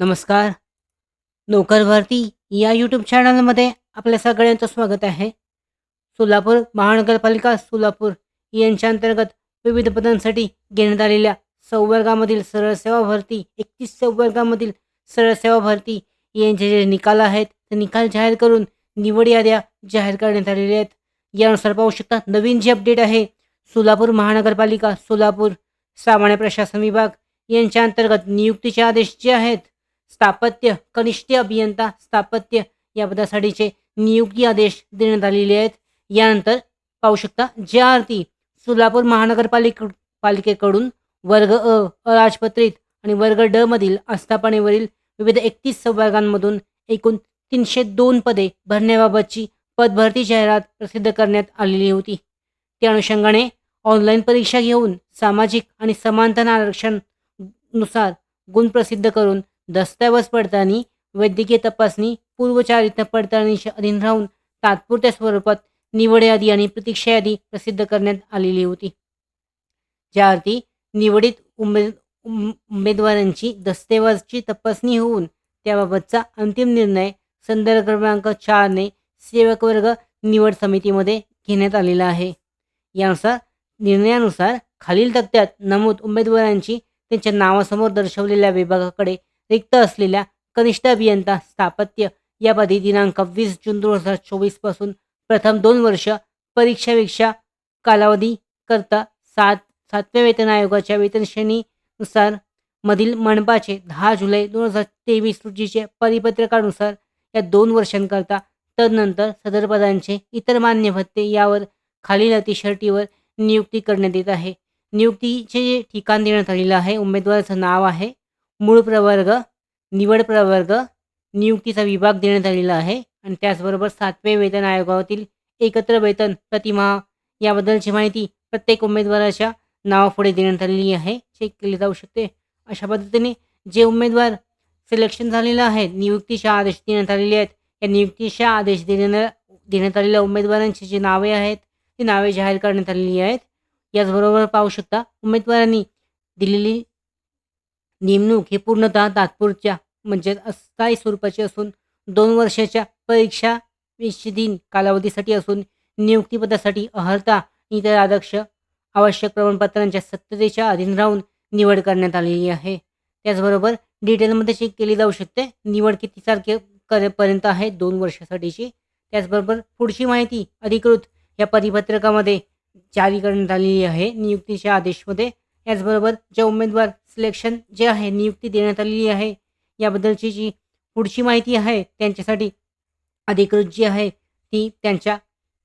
नमस्कार. नोकर भरती या यूट्यूब चॅनलमध्ये आपल्या सगळ्यांचं स्वागत आहे. सोलापूर महानगरपालिका सोलापूर यांच्या अंतर्गत विविध पदांसाठी घेण्यात आलेल्या संवर्गामधील सरळ सेवा भरती एकतीस संवर्गामधील सरळ सेवा भरती यांचे जे निकाल आहेत ते निकाल जाहीर करून निवड याद्या जाहीर करण्यात आलेल्या आहेत. यानुसार पाहू शकता नवीन जी अपडेट आहे सोलापूर महानगरपालिका सोलापूर सामान्य प्रशासन विभाग यांच्या अंतर्गत नियुक्तीचे आदेश जे आहेत स्थापत्य कनिष्ठ अभियंता स्थापत्य या पदासाठीचे नियुक्ती आदेश देण्यात आलेले आहेत. यानंतर पाहू शकता ज्या अर्थी सोलापूर महानगरपालिक पालिकेकडून वर्ग अ अराजपत्रित आणि वर्ग ड मधील आस्थापनेवरील विविध एकतीस संवर्गांमधून एकूण तीनशे दोन पदे भरण्याबाबतची पदभरती जाहिरात प्रसिद्ध करण्यात आलेली होती. त्या अनुषंगाने ऑनलाईन परीक्षा घेऊन सामाजिक आणि समानता आरक्षणनुसार गुण प्रसिद्ध करून दस्तऐवज पडताळणी वैद्यकीय तपासणी पूर्वचारित पडताळणीच्या अधीन राहून तात्पुरत्या स्वरूपात निवड यादी आणि प्रतीक्षा यादी प्रसिद्ध करण्यात आलेली होती. ज्या अर्थी निवडित उमेद उमेदवारांची दस्तऐवजची तपासणी होऊन त्याबाबतचा अंतिम निर्णय संदर्भ क्रमांक चारने सेवक वर्ग निवड समितीमध्ये घेण्यात आलेला आहे. यानुसार निर्णयानुसार खालील तक्त्यात नमूद उमेदवारांची त्यांच्या नावासमोर दर्शवलेल्या विभागाकडे रिक्त असलेल्या कनिष्ठ अभियंता स्थापत्य या पदी दिनांक वीस जून दोन हजार चोवीसपासून प्रथम दोन वर्ष परीक्षापेक्षा कालावधी करता सात सातव्या वेतन आयोगाच्या वेतन श्रेणीनुसार मधील मंडपाचे दहा जुलै दोन हजार तेवीस रोजीचे परिपत्रकानुसार या दोन वर्षांकरता तदनंतर सदर पदांचे इतर मान्य भत्ते यावर खालील अतिशर्टीवर नियुक्ती करण्यात येत आहे. नियुक्तीचे जे ठिकाण देण्यात आलेलं आहे. उमेदवाराचं नाव आहे. मूळ प्रवर्ग निवड प्रवर्ग नियुक्तीचा विभाग देण्यात आलेला आहे. आणि त्याचबरोबर सातवे वेतन आयोगातील एकत्र वेतन प्रतिमा याबद्दलची माहिती प्रत्येक उमेदवाराच्या नावापुढे देण्यात आलेली आहे. चेक केली जाऊ शकते. अशा पद्धतीने जे उमेदवार सिलेक्शन झालेलं आहे नियुक्तीच्या आदेश देण्यात आलेले आहेत या नियुक्तीच्या आदेश देण्या देण्यात आलेल्या उमेदवारांची जी नावे आहेत ती नावे जाहीर करण्यात आलेली आहेत. याचबरोबर पाहू शकता उमेदवारांनी दिलेली नेमणूक ही पूर्णतः तात्पुरच्या म्हणजे अस्थायी स्वरूपाची असून दोन वर्षाच्या परीक्षा दिन कालावधीसाठी असून नियुक्तीपदासाठी अर्हता इतर आदर्श आवश्यक प्रमाणपत्रांच्या सत्यतेच्या अधीन राहून निवड करण्यात आलेली आहे. त्याचबरोबर डिटेलमध्ये चेक केली जाऊ शकते निवड किती तारखे करेपर्यंत आहे दोन वर्षासाठीची. त्याचबरोबर पुढची माहिती अधिकृत या परिपत्रकामध्ये जारी करण्यात आलेली आहे नियुक्तीच्या आदेशमध्ये. याचबरोबर जे उमेदवार सिलेक्शन जे आहे नियुक्ती देण्यात आलेली आहे याबद्दलची जी पुढची माहिती आहे त्यांच्यासाठी अधिकृत जी आहे ती त्यांच्या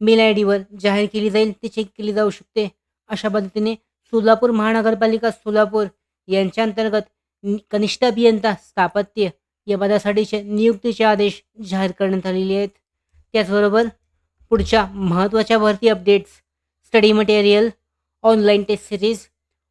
मेल आय डीवर जाहीर केली जाईल. ती चेक केली जाऊ शकते. अशा पद्धतीने सोलापूर महानगरपालिका सोलापूर यांच्या अंतर्गत नि- कनिष्ठ अभियंता स्थापत्य या पदासाठीचे नियुक्तीचे आदेश जाहीर करण्यात आलेले आहेत. त्याचबरोबर पुढच्या महत्त्वाच्या भरती updates study material online test series